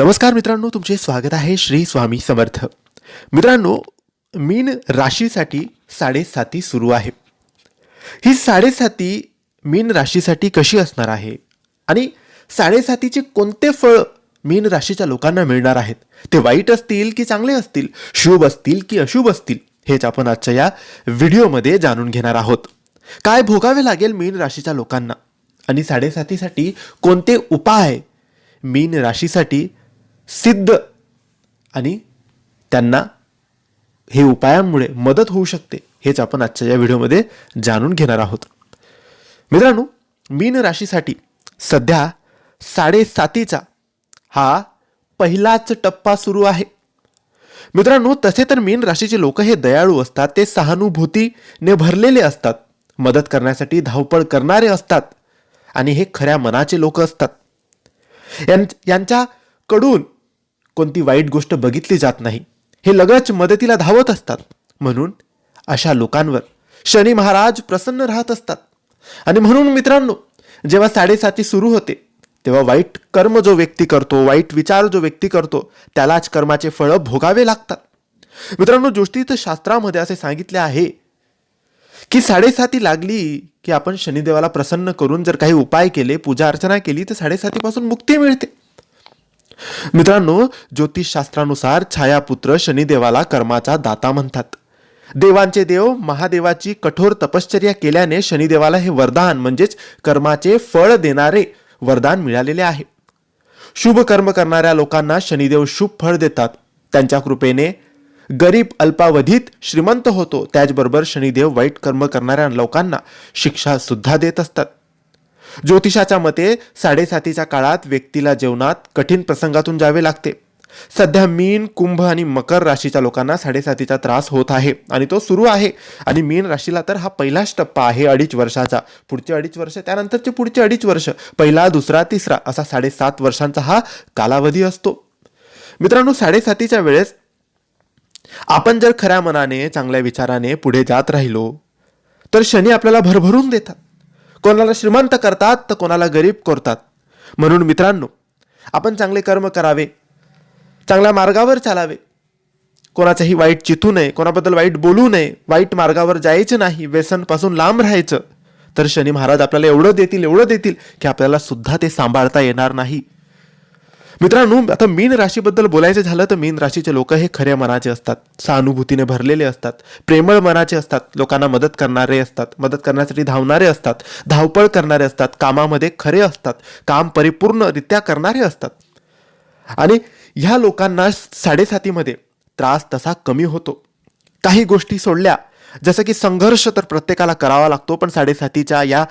नमस्कार मित्रांनो तुमचे स्वागत आहे श्री स्वामी समर्थ. मित्रांनो मीन राशीसाठी साडेसाती सुरू आहे. ही साडेसाती मीन राशीसाठी कशी असणार आहे? आणि साडेसातीचे कोणते फळ मीन राशीच्या लोकांना मिळणार आहेत? ते वाईट असतील की चांगले असतील? शुभ असतील की अशुभ असतील? हेच आपण आजच्या या व्हिडिओमध्ये जाणून घेणार आहोत. काय भोगावे लागेल मीन राशीच्या लोकांना? आणि साडेसातीसाठी कोणते उपाय मीन राशीसाठी सिद्ध आणि त्यांना हे उपायांमुळे मदत होऊ शकते हेच आपण आजच्या या व्हिडिओमध्ये जाणून घेणार आहोत. मित्रांनो मीन राशीसाठी सध्या साडेसातीचा हा पहिलाच टप्पा सुरू आहे. मित्रांनो तसे तर मीन राशीचे लोक हे दयाळू असतात ते सहानुभूतीने भरलेले असतात मदत करण्यासाठी धावपळ करणारे असतात आणि हे खऱ्या मनाचे लोक असतात. यां यांच्याकडून कोणती वाईट गोष्ट बघितली जात नाही. हे लगेच मदतीला धावत असतात. म्हणून अशा लोकांवर शनी महाराज प्रसन्न राहत असतात. आणि म्हणून मित्रांनो जेव्हा साडेसाती सुरू होते तेव्हा वाईट कर्म जो व्यक्ती करतो वाईट विचार जो व्यक्ती करतो त्यालाच कर्माचे फळं भोगावे लागतात. मित्रांनो ज्योतिष शास्त्रामध्ये असे सांगितले आहे की साडेसाती लागली की आपण शनिदेवाला प्रसन्न करून जर काही उपाय केले पूजा अर्चना केली तर साडेसातीपासून मुक्ती मिळते. मित्रांनो ज्योतिषशास्त्रानुसार छायापुत्र शनिदेवाला कर्माचा दाता म्हणतात. देवांचे देव महादेवाची कठोर तपश्चर्या केल्याने शनिदेवाला हे वरदान म्हणजेच कर्माचे फळ देणारे वरदान मिळालेले आहे. शुभ कर्म करणाऱ्या लोकांना शनिदेव शुभ फळ देतात. त्यांच्या कृपेने गरीब अल्पावधीत श्रीमंत होतो. त्याचबरोबर शनिदेव वाईट कर्म करणाऱ्या लोकांना शिक्षा सुद्धा देत असतात. ज्योतिषाच्या मते साडेसातीच्या काळात व्यक्तीला जेवणात कठीण प्रसंगातून जावे लागते. सध्या मीन कुंभ आणि मकर राशीच्या लोकांना साडेसातीचा त्रास होत आहे आणि तो सुरू आहे. आणि मीन राशीला तर हा पहिलाच टप्पा आहे अडीच वर्षाचा. पुढचे अडीच वर्ष त्यानंतरचे पुढचे अडीच वर्ष पहिला दुसरा तिसरा असा साडेसात वर्षांचा हा कालावधी असतो. मित्रांनो साडेसातीच्या वेळेस आपण जर खऱ्या मनाने चांगल्या विचाराने पुढे जात राहिलो तर शनी आपल्याला भरभरून देतात. कोणाला श्रीमंत करतात तर कोणाला गरीब करतात. म्हणून मित्रांनो आपण चांगले कर्म करावे चांगल्या मार्गावर चालावे. कोणाचंही वाईट चितू नये कोणाबद्दल वाईट बोलू नये वाईट मार्गावर जायचं नाही व्यसनपासून लांब राहायचं. तर शनी महाराज आपल्याला एवढं देतील एवढं देतील की आपल्याला सुद्धा ते सांभाळता येणार नाही. मित्रांनो आता मीन राशीबद्दल बोलायचं झालं तर मीन राशीचे लोक हे खऱ्या मनाचे असतात. सहानुभूतीने भरलेले असतात. प्रेमळ मनाचे असतात. लोकांना मदत करणारे असतात. मदत करण्यासाठी धावणारे असतात. धावपळ करणारे असतात. कामामध्ये खरे असतात. काम परिपूर्णरित्या करणारे असतात. आणि ह्या लोकांना साडेसातीमध्ये त्रास तसा कमी होतो. काही गोष्टी सोडल्या. जसं की संघर्ष तर प्रत्येकाला करावा लागतो पण साडेसातीच्या या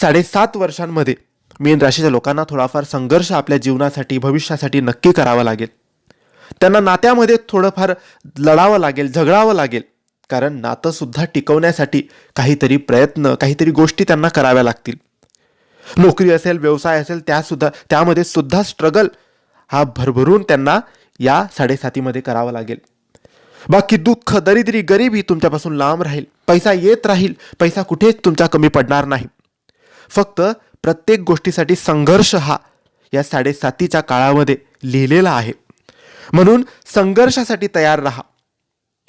साडेसात वर्षांमध्ये मीन राशीच्या लोकांना थोडाफार संघर्ष आपल्या जीवनासाठी भविष्यासाठी नक्की करावा लागेल. त्यांना नात्यामध्ये थोडंफार लढावं लागेल झगडावं लागेल. कारण नातं सुद्धा टिकवण्यासाठी काहीतरी प्रयत्न काहीतरी गोष्टी त्यांना कराव्या लागतील. नोकरी असेल व्यवसाय असेल त्यासुद्धा त्यामध्ये सुद्धा स्ट्रगल हा भरभरून त्यांना या साडेसातीमध्ये करावा लागेल. बाकी दुःख दरिद्री गरिबी तुमच्यापासून लांब राहील. पैसा येत राहील. पैसा कुठेच तुमचा कमी पडणार नाही. फक्त प्रत्येक गोष्टीसाठी संघर्ष हा या साडेसातीच्या काळामध्ये लिहिलेला आहे. म्हणून संघर्षासाठी तयार राहा.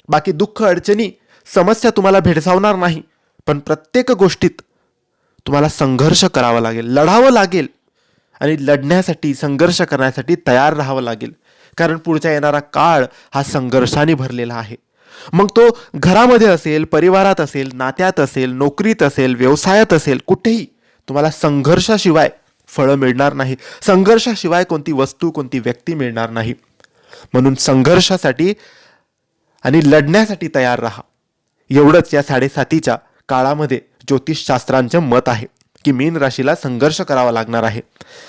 बाकी दुःख अडचणी समस्या तुम्हाला भेडसावणार नाही पण प्रत्येक गोष्टीत तुम्हाला संघर्ष करावा लागेल लढावं लागेल आणि लढण्यासाठी संघर्ष करण्यासाठी तयार राहावं लागेल. कारण पुढचा येणारा काळ हा संघर्षाने भरलेला आहे. मग तो घरामध्ये असेल परिवारात असेल नात्यात असेल नोकरीत असेल व्यवसायात असेल कुठेही तुम्हाला संघर्षाशिवाय फळं मिळणार नाही. संघर्षाशिवाय कोणती वस्तू कोणती व्यक्ती मिळणार नाही. म्हणून संघर्षासाठी आणि लढण्यासाठी तयार राहा. एवढंच या साडेसातीच्या काळामध्ये ज्योतिषशास्त्रांचं मत आहे की मीन राशीला संघर्ष करावा लागणार आहे.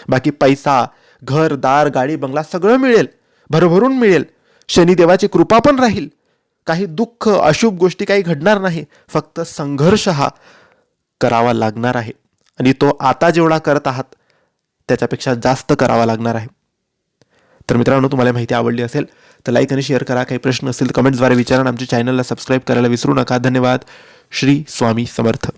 बाकी पैसा घर दार गाडी बंगला सगळं मिळेल. भरभरून मिळेल. शनिदेवाची कृपा पण राहील. काही दुःख अशुभ गोष्टी काही घडणार नाही. फक्त संघर्ष हा करावा लागणार आहे. आणि तो आता जेवढा करत आहात त्याच्यापेक्षा जास्त करावा लागणार आहे. तर मित्रांनो तुम्हाला माहिती आवडली असेल तर लाईक आणि शेअर करा. काही प्रश्न असतील तर कमेंट्सद्वारे विचारा आमच्या चॅनलला सबस्क्राईब करायला विसरू नका. धन्यवाद. श्री स्वामी समर्थ.